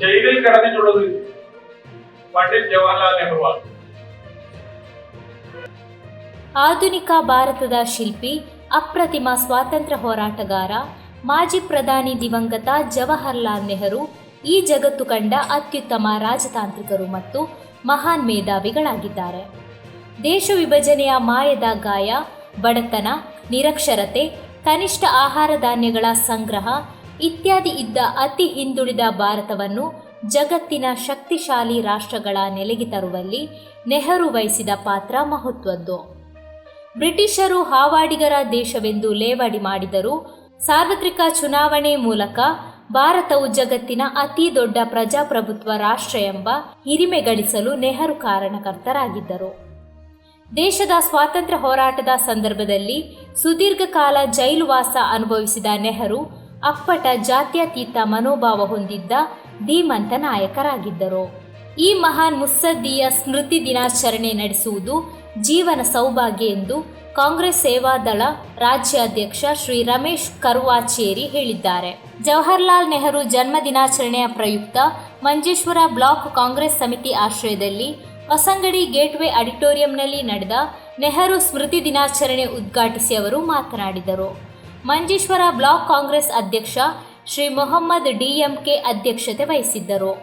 ജയിലിൽ കിടന്നിട്ടുള്ളത് പണ്ഡിറ്റ് ജവഹർലാൽ നെഹ്റുവാണ് ಆಧುನಿಕ ಭಾರತದ ಶಿಲ್ಪಿ ಅಪ್ರತಿಮ ಸ್ವಾತಂತ್ರ್ಯ ಹೋರಾಟಗಾರ ಮಾಜಿ ಪ್ರಧಾನಿ ದಿವಂಗತ ಜವಾಹರ್ಲಾಲ್ ನೆಹರು ಈ ಜಗತ್ತು ಕಂಡ ಅತ್ಯುತ್ತಮ ರಾಜತಾಂತ್ರಿಕರು ಮತ್ತು ಮಹಾನ್ ಮೇಧಾವಿಗಳಾಗಿದ್ದಾರೆ ದೇಶ ವಿಭಜನೆಯ ಮಾಯದ ಗಾಯ ಬಡತನ ನಿರಕ್ಷರತೆ ಕನಿಷ್ಠ ಆಹಾರ ಧಾನ್ಯಗಳ ಸಂಗ್ರಹ ಇತ್ಯಾದಿ ಇದ್ದ ಅತಿ ಹಿಂದುಳಿದ ಭಾರತವನ್ನು ಜಗತ್ತಿನ ಶಕ್ತಿಶಾಲಿ ರಾಷ್ಟ್ರಗಳ ನೆಲೆಗೆ ತರುವಲ್ಲಿ ನೆಹರು ವಹಿಸಿದ ಪಾತ್ರ ಮಹತ್ವದ್ದು. ಬ್ರಿಟಿಷರು ಹಾವಾಡಿಗರ ದೇಶವೆಂದು ಲೇವಡಿ ಮಾಡಿದರು ಸಾರ್ವತ್ರಿಕ ಚುನಾವಣೆ ಮೂಲಕ ಭಾರತವು ಜಗತ್ತಿನ ಅತಿ ದೊಡ್ಡ ಪ್ರಜಾಪ್ರಭುತ್ವ ರಾಷ್ಟ್ರ ಎಂಬ ಹಿರಿಮೆ ಗಳಿಸಲು ನೆಹರು ಕಾರಣಕರ್ತರಾಗಿದ್ದರು. ದೇಶದ ಸ್ವಾತಂತ್ರ್ಯ ಹೋರಾಟದ ಸಂದರ್ಭದಲ್ಲಿ ಸುದೀರ್ಘ ಕಾಲ ಜೈಲುವಾಸ ಅನುಭವಿಸಿದ ನೆಹರು ಅಪ್ಪಟ ಜಾತ್ಯತೀತ ಮನೋಭಾವ ಹೊಂದಿದ್ದ ಧೀಮಂತ ನಾಯಕರಾಗಿದ್ದರು. ಈ ಮಹಾನ್ ಮುತ್ಸದ್ದಿಯ ಸ್ಮೃತಿ ದಿನಾಚರಣೆ ನಡೆಸುವುದು ಜೀವನ ಸೌಭಾಗ್ಯ ಎಂದು ಕಾಂಗ್ರೆಸ್ ಸೇವಾದಳ ರಾಜ್ಯಾಧ್ಯಕ್ಷ ಶ್ರೀ ರಮೇಶ್ ಕರುವಾಚೇರಿ ಹೇಳಿದ್ದಾರೆ. ಜವಾಹರ್ಲಾಲ್ ನೆಹರು ಜನ್ಮ ದಿನಾಚರಣೆಯ ಪ್ರಯುಕ್ತ ಮಂಜೇಶ್ವರ ಬ್ಲಾಕ್ ಕಾಂಗ್ರೆಸ್ ಸಮಿತಿ ಆಶ್ರಯದಲ್ಲಿ ಹೊಸಂಗಡಿ ಗೇಟ್ವೇ ಆಡಿಟೋರಿಯಂನಲ್ಲಿ ನಡೆದ ನೆಹರು ಸ್ಮೃತಿ ದಿನಾಚರಣೆ ಉದ್ಘಾಟಿಸಿ ಅವರು ಮಾತನಾಡಿದರು. ಮಂಜೇಶ್ವರ ಬ್ಲಾಕ್ ಕಾಂಗ್ರೆಸ್ ಅಧ್ಯಕ್ಷ ಶ್ರೀ ಮೊಹಮ್ಮದ್ ಡಿಎಂಕೆ ಅಧ್ಯಕ್ಷತೆ ವಹಿಸಿದ್ದರು.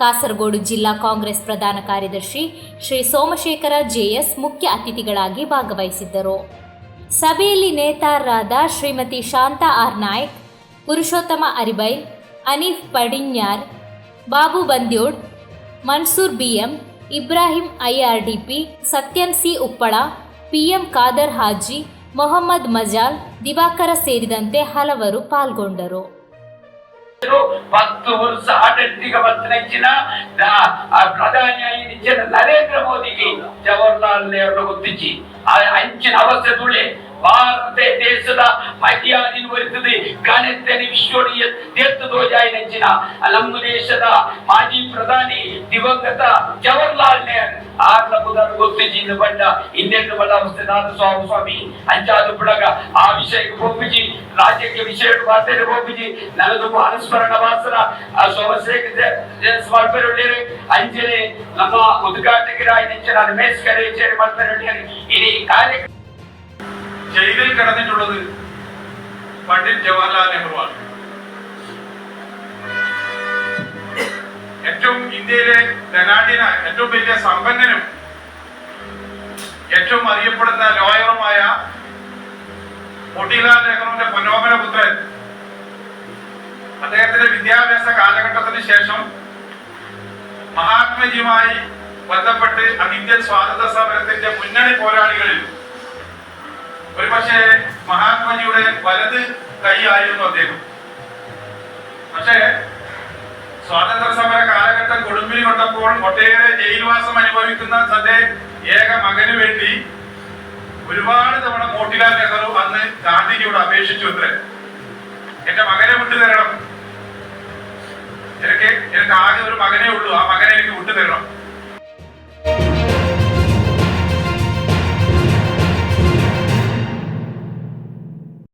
ಕಾಸರಗೋಡು ಜಿಲ್ಲಾ ಕಾಂಗ್ರೆಸ್ ಪ್ರಧಾನ ಕಾರ್ಯದರ್ಶಿ ಶ್ರೀ ಸೋಮಶೇಖರ ಜೆಎಸ್ ಮುಖ್ಯ ಅತಿಥಿಗಳಾಗಿ ಭಾಗವಹಿಸಿದ್ದರು. ಸಭೆಯಲ್ಲಿ ನೇತಾರರಾದ Shrimati Shanta R Naik, Purushottama Aribai Aneef Padinyar, Babu Bandyod, Mansoor BM, Ibrahim IRDP, Sathyan C Uppala, PM Khader Haji Mohammed Majal, Divakara ಸೇರಿದಂತೆ ಹಲವರು ಪಾಲ್ಗೊಂಡರು. ಪತ್ತು ವರ್ಷ ಆಡಳಿತಿಗೆ ಬರ್ತನಕ್ಕಿನ ಪ್ರಧಾನಿ ನರೇಂದ್ರ ಮೋದಿಗೆ ಜವಾಹರ್ಲಾಲ್ ನೆಹರು ಗೊತ್ತಿಚ್ಚಿ ಅಂಚಿನ ಅವಸ್ಥೆ ತುಳೆ ಭಾರತ ದೇಶದ ಮರ್ಯಾದಿನ ಬರ್ತದೆ ಘನತೆನ ವಿಶ್ವಣೀಯ ತೀರ್ಥ ಧ್ವಜ ನೆಚ್ಚಿನ. ನಮ್ಮ ದೇಶದ ಮಾಜಿ ಪ್ರಧಾನಿ ದಿವಂಗತ ಜವಾಹರ್ ಆರ್ನ ಬುಧನ ಗುರ್ತಿಸಿ ಇನ್ನು ಬಂಡ ಇನ್ನೆಂದು ಬಲ್ಲ ಅವಸ್ಥೆನಾದ ಸ್ವಾಮಿ ಸ್ವಾಮಿ ಅಂಚಾದು ಬಿಡಗ ಆ ವಿಷಯಕ್ಕೆ ಒಪ್ಪಿಸಿ ರಾಜ್ಯಕ್ಕೆ ವಿಷಯ ಮಾತೇನೆ ಒಪ್ಪಿಸಿ ನನದು ಅನುಸ್ಮರಣ ವಾಸನ ಆ ಸೋಮಶೇಖರ ಸಮರ್ಪಣೆ ಅಂಜನೆ ನಮ್ಮ ಉದ್ಘಾಟಕರಾಗಿ ನೆಂಚಿನ ರಮೇಶ್ ಕರೇಚೇರಿ ಮಾಡ್ತಾರೆ ಇಡೀ ಕಾರ್ಯಕ್ರಮ ജയിലിൽ കിടന്നിട്ടുള്ളത് പണ്ഡിറ്റ് ജവഹർലാൽ നെഹ്റുവാണ് ഏറ്റവും ഇന്ത്യയിലെ ധനാഢ്യന ഏറ്റവും വലിയ സമ്പന്നനും ഏറ്റവും അറിയപ്പെടുന്ന ലോയറുമായ മോട്ടിലാൽ നെഹ്റുവിന്റെ പൊന്നോമന പുത്രൻ. അദ്ദേഹത്തിന്റെ വിദ്യാഭ്യാസ കാലഘട്ടത്തിന് ശേഷം മഹാത്മജിയുമായി ബന്ധപ്പെട്ട് ഇന്ത്യൻ സ്വാതന്ത്ര്യ സമരത്തിന്റെ മുന്നണി പോരാളികളിൽ ഒരുപക്ഷെ മഹാത്മജിയുടെ വലത് കൈ ആയിരുന്നു അദ്ദേഹം. പക്ഷേ സ്വാതന്ത്ര്യ സമര കൊടുമ്പിരി കൊണ്ടപ്പോൾ ഒട്ടേറെ ജയിൽവാസം അനുഭവിക്കുന്ന തന്റെ ഏക മകന് വേണ്ടി ഒരുപാട് തവണ മോട്ടിലാൽ നെഹ്റു അന്ന് ഗാന്ധിജിയോട് അപേക്ഷിച്ചു അത്രേ എന്റെ മകനെ വിട്ടു തരണം. എനിക്ക് എനിക്ക് ആകെ ഒരു മകനേ ഉള്ളൂ. ആ മകനെ എനിക്ക് വിട്ടുതരണം